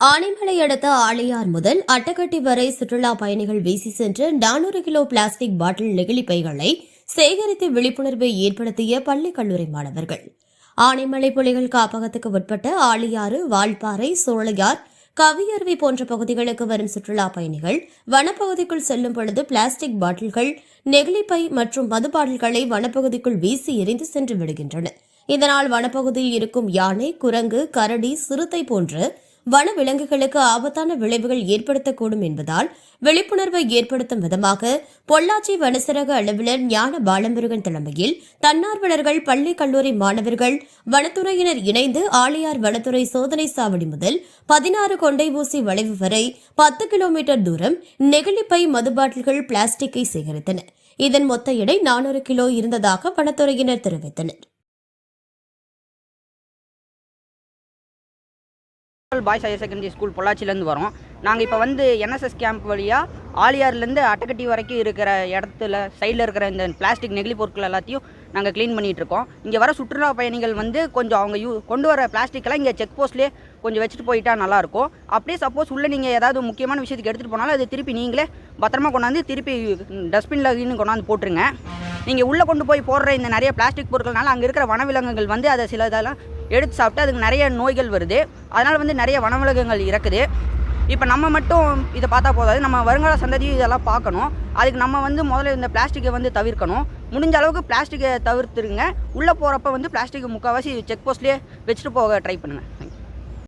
ஆனைமலை அடுத்த ஆழியார் முதல் அட்டகட்டி வரை சுற்றுலா பயணிகள் வீசி சென்ற நானூறு கிலோ பிளாஸ்டிக் பாட்டில் நெகிழி பைகளை சேகரித்து விழிப்புணர்வை ஏற்படுத்திய பள்ளி கல்லூரி மாணவர்கள். ஆனைமலை புலிகள் காப்பகத்துக்கு உட்பட்ட ஆழியாறு வால்பாறை சோழையார் கவியருவி போன்ற பகுதிகளுக்கு வரும் சுற்றுலா பயணிகள் வனப்பகுதிக்குள் செல்லும் பொழுது பிளாஸ்டிக் பாட்டில்கள் நெகிழிப்பை மற்றும் மது பாட்டில்களை வனப்பகுதிக்குள் வீசி எறிந்து சென்று விடுகின்றன இதனால் வனப்பகுதியில் இருக்கும் யானை குரங்கு கரடி சிறுத்தை போன்ற வன விலங்குகளுக்கு ஆபத்தான விளைவுகள் ஏற்படுத்தக்கூடும் என்பதால் விழிப்புணர்வை ஏற்படுத்தும் விதமாக பொள்ளாச்சி வனசரக அலுவலர் ஞான பாலமுருகன் தலைமையில் தன்னார்வலர்கள் பள்ளி கல்லூரி மாணவர்கள் வனத்துறையினர் இணைந்து ஆழியார் வனத்துறை சோதனை சாவடி முதல் பதினாறு கொண்டை ஊசி வளைவு வரை பத்து கிலோமீட்டர் தூரம் நெகிழிப்பை மது பாட்டில்கள் பிளாஸ்டிக்கை சேகரித்தனர் இதன் மொத்த எடை நானூறு கிலோ இருந்ததாக வனத்துறையினர் தெரிவித்தனர். பாய்ஸ் ஹையர் செகண்டரி ஸ்கூல் பொள்ளாச்சிலேருந்து வரோம். நாங்கள் இப்போ வந்து என்எஸ்எஸ் கேம்ப் வழியாக ஆலியார்லேருந்து அட்டகட்டி வரைக்கும் இருக்கிற இடத்துல சைடில் இருக்கிற இந்த பிளாஸ்டிக் நெகிழி பொருட்கள் எல்லாத்தையும் நாங்கள் க்ளீன் பண்ணிகிட்டு இருக்கோம். இங்கே வர சுற்றுலா பயணிகள் வந்து கொஞ்சம் அவங்க யூ கொண்டு வர பிளாஸ்டிக்கெல்லாம் இங்கே செக் போஸ்ட்லேயே கொஞ்சம் வச்சுட்டு போயிட்டா நல்லாயிருக்கும். அப்படியே சப்போஸ் உள்ளே நீங்கள் ஏதாவது முக்கியமான விஷயத்துக்கு எடுத்துகிட்டு போனாலும் அது திருப்பி நீங்களே பத்திரமா கொண்டாந்து திருப்பி டஸ்ட்பினில் கொண்டாந்து போட்டுருங்க. நீங்கள் உள்ளே கொண்டு போய் போடுற இந்த நிறைய பிளாஸ்டிக் பொருட்கள்னால அங்கே இருக்கிற வனவிலங்குகள் வந்து அதை சில இதெல்லாம் எடுத்து சாப்பிட்டு அதுக்கு நிறைய நோய்கள் வருது. அதனால் வந்து நிறைய வனவிலங்குகள் இறக்குது. இப்போ நம்ம மட்டும் இதை பார்த்தா போதாது. நம்ம வருங்கால சந்ததியும் இதெல்லாம் பார்க்கணும். அதுக்கு நம்ம வந்து முதல்ல இந்த பிளாஸ்டிக்கை வந்து தவிர்க்கணும். முடிஞ்ச அளவுக்கு பிளாஸ்டிக்கை தவிர்த்துருங்க. உள்ளே போகிறப்ப வந்து பிளாஸ்டிக்கை முக்கால்வாசி செக் போஸ்ட்லேயே வச்சுட்டு போக ட்ரை பண்ணுங்கள்